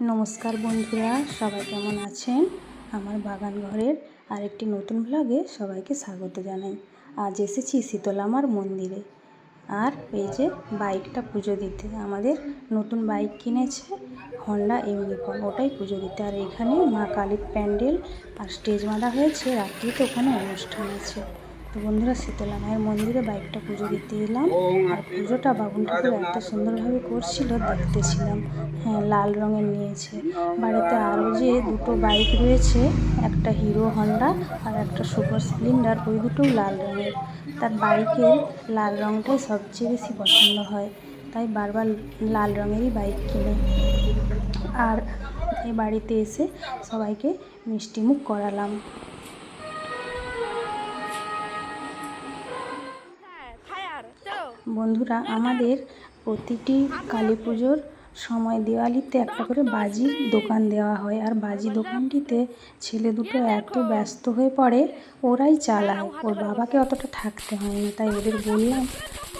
নমস্কার বন্ধুরা, সবাই কেমন আছেন? আমার বাগান ঘরের আরেকটি নতুন ব্লগে সবাইকে স্বাগত জানাই। আজ এসেছি শীতলামার মন্দিরে। আর এই যে বাইকটা পুজো দিতে, আমাদের নতুন বাইক কিনেছে হন্ডা ইউনিকর্ন ওটাই পুজো দিতে। আর এখানে মা কালীর প্যান্ডেল আর স্টেজ বাঁধা হয়েছে, রাত্রিতে ওখানে অনুষ্ঠান আছে। তো বন্ধুরা শীতলা মায়ের মন্দিরে বাইকটা পুজো দিতে এলাম। আর পুজোটা বাবুন ঠাকুর এত সুন্দরভাবে করছিল, দেখতেছিলাম। হ্যাঁ লাল রঙের নিয়েছে। বাড়িতে আরও যে দুটো বাইক রয়েছে, একটা হিরো হন্ডা আর একটা সুপার স্প্লেন্ডার, ওই দুটোও লাল রঙের। তার বাইকের লাল রঙটাই সবচেয়ে বেশি পছন্দ হয়। তাই বারবার লাল রঙেরই বাইক কিনে। আর এই বাড়িতে এসে সবাইকে মিষ্টিমুখ করালাম। বন্ধুরা, আমাদের প্রতিটি কালী পুজোর সময় দিওয়ালিতে একটা করে বাজির দোকান দেওয়া হয়। আর বাজি দোকানটিতে ছেলে দুটো এত ব্যস্ত হয়ে পড়ে, ওরাই চালায়। ওর বাবাকে অতটা থাকতে হয় না। তাই ওদের বললাম,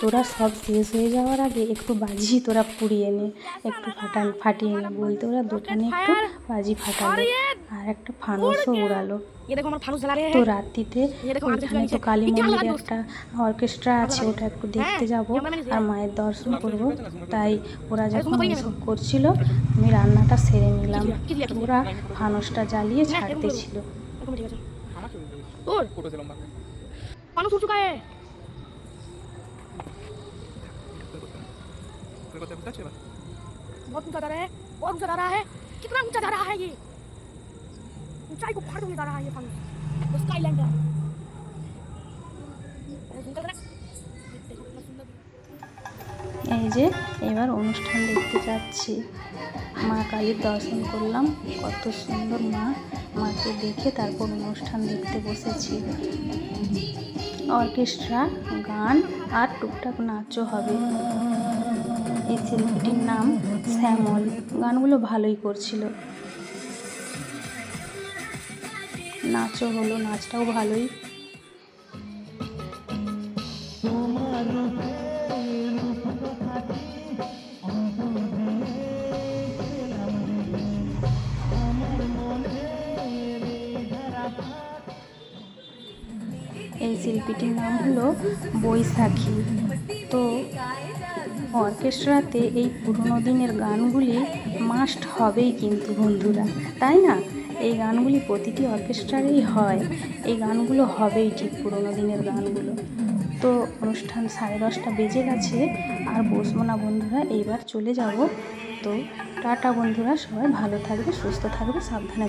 তোরা সব শেষ হয়ে যাওয়ার আগে একটু বাজি তোরা পুড়িয়ে নে, একটু ফাটান, ফাটিয়ে নে। বলতে ওরা দোকানে একটু বাজি ফাটালো। আর একটা ফানুসও উড়ালো তো রাত্রিতে ওইখানে তো কালী মন্দিরে একটা অর্কেস্ট্রা আছে ওটা একটু দেখতে যাব আর মায়ের দর্শন করব তাই ওরা যখন এসব করছিল আমি রান্নাটা সেরে নিলাম ওরা ফানুসটা জ্বালিয়ে ছাড়তেছিল पानी सूख चुका है बहुत ऊंचा जा रहा है बहुत ऊंचा जा रहा है कितना ऊंचा जा रहा है ये ऊंचाई को फाड़ जा रहा है ये पानी स्काई लैंडर এই যে এবার অনুষ্ঠান দেখতে যাচ্ছি মা কালীর দর্শন করলাম কত সুন্দর মা মাকে দেখে তারপর অনুষ্ঠান দেখতে বসেছি অর্কেস্ট্রা গান আর টুকটাক নাচও হবে এই শিল্পীটির নাম শ্যামল গানগুলো ভালোই করছিল নাচও হলো, নাচটাও ভালোই। এই শিল্পীটির নাম হলো বৈশাখী। তো অর্কেস্ট্রাতে এই পুরোনো দিনের গানগুলি মাস্ট হবেই কিন্তু বন্ধুরা, তাই না? এই গানগুলি প্রতিটি অর্কেস্ট্রারেই হয়। এই গানগুলো হবেই ঠিক পুরোনো দিনের গানগুলো। তো অনুষ্ঠান সাড়ে দশটা বেজে গেছে, আর বসবো না বন্ধুরা, এইবার চলে যাব। তো টাটা বন্ধুরা, সবাই ভালো থাকবে, সুস্থ থাকবে, সাবধানে